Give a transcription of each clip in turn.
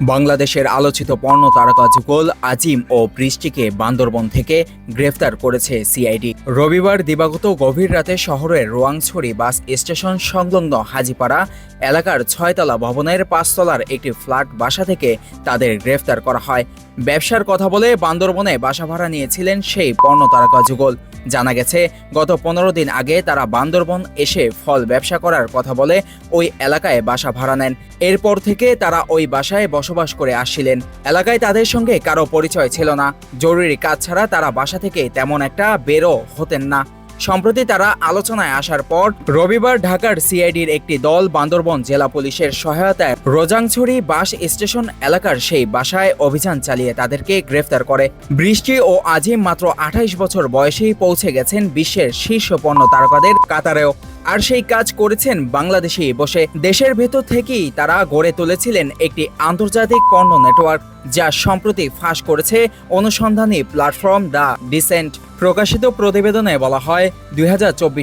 বাংলাদেশের আলোচিত পর্ণ তারকা যুগল আজিম ও বৃষ্টিকে বান্দরবন থেকে গ্রেফতার করেছে সিআইডি। রবিবার দিবাগত গভীর রাতে শহরের রোয়াংছড়ি বাস স্টেশন সংলগ্ন হাজিপাড়া এলাকার ছয়তলা ভবনের পাঁচতলার একটি ফ্ল্যাট বাসা থেকে তাদের গ্রেফতার করা হয়। ব্যবসার কথা বলে বান্দরবনে বাসা ভাড়া নিয়েছিলেন সেই পর্ণ তারকা যুগল। জানা গেছে, গত পনেরো দিন আগে তারা বান্দরবন এসে ফল ব্যবসা করার কথা বলে ওই এলাকায় বাসা ভাড়া নেন। এরপর থেকে তারা ওই বাসায় বসবাস করে আসছিলেন। এলাকায় তাদের সঙ্গে কারও পরিচয় ছিল না। জরুরি কাজ ছাড়া তারা বাসা থেকে তেমন একটা বেরো হতেন না। সম্প্রতি তারা আলোচনায় আসার পর, রবিবার ঢাকার সিআইডির একটি দল বান্দরবন জেলা পুলিশের সহায়তায় রোজাংছড়ি বাস স্টেশন এলাকার সেই বাসায় অভিযান চালিয়ে তাদেরকে গ্রেফতার করে। বৃষ্টি ও আজিম মাত্র আঠাইশ বছর বয়সেই পৌঁছে গেছেন বিশ্বের শীর্ষ পণ্য তারকাদের কাতারেও। আর সেই কাজ করেছেন বাংলাদেশে বসে। দেশের ভেতর থেকেই তারা গড়ে তুলেছিলেন একটি আন্তর্জাতিক পণ্য নেটওয়ার্ক যা সম্প্রতি ফাঁস করেছে অনুসন্ধানী প্ল্যাটফর্ম দ্য ডিসেন্ট প্রকাশিত প্রতিবেদনে বলা হয়, দুই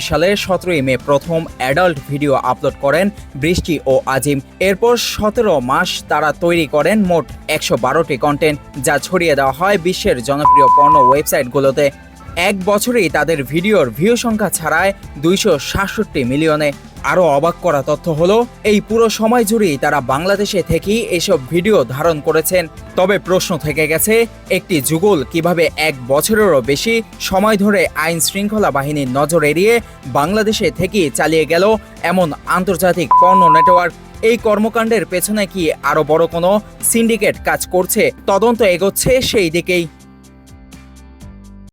সালের সতেরোই মে প্রথম অ্যাডাল্ট ভিডিও আপলোড করেন বৃষ্টি ও আজিম। এরপর সতেরো মাস তারা তৈরি করেন মোট একশো বারোটি কন্টেন্ট যা ছড়িয়ে দেওয়া হয় বিশ্বের জনপ্রিয় পণ্য ওয়েবসাইটগুলোতে এক বছরেই তাদের ভিডিওর ভিউ সংখ্যা ছাড়ায় দুইশো সাতষট্টি মিলিয়নে। আরও অবাক করা তথ্য হলো, এই পুরো সময় জুড়েই তারা বাংলাদেশে থেকেই এসব ভিডিও ধারণ করেছেন। তবে প্রশ্ন থেকে গেছে, একটি যুগল কীভাবে এক বছরেরও বেশি সময় ধরে আইন শৃঙ্খলা বাহিনীর নজর এড়িয়ে বাংলাদেশে থেকেই চালিয়ে গেল এমন আন্তর্জাতিক পণ্য নেটওয়ার্ক? এই কর্মকাণ্ডের পেছনে কি আরও বড় কোনো সিন্ডিকেট কাজ করছে? তদন্ত এগোচ্ছে সেই দিকেই।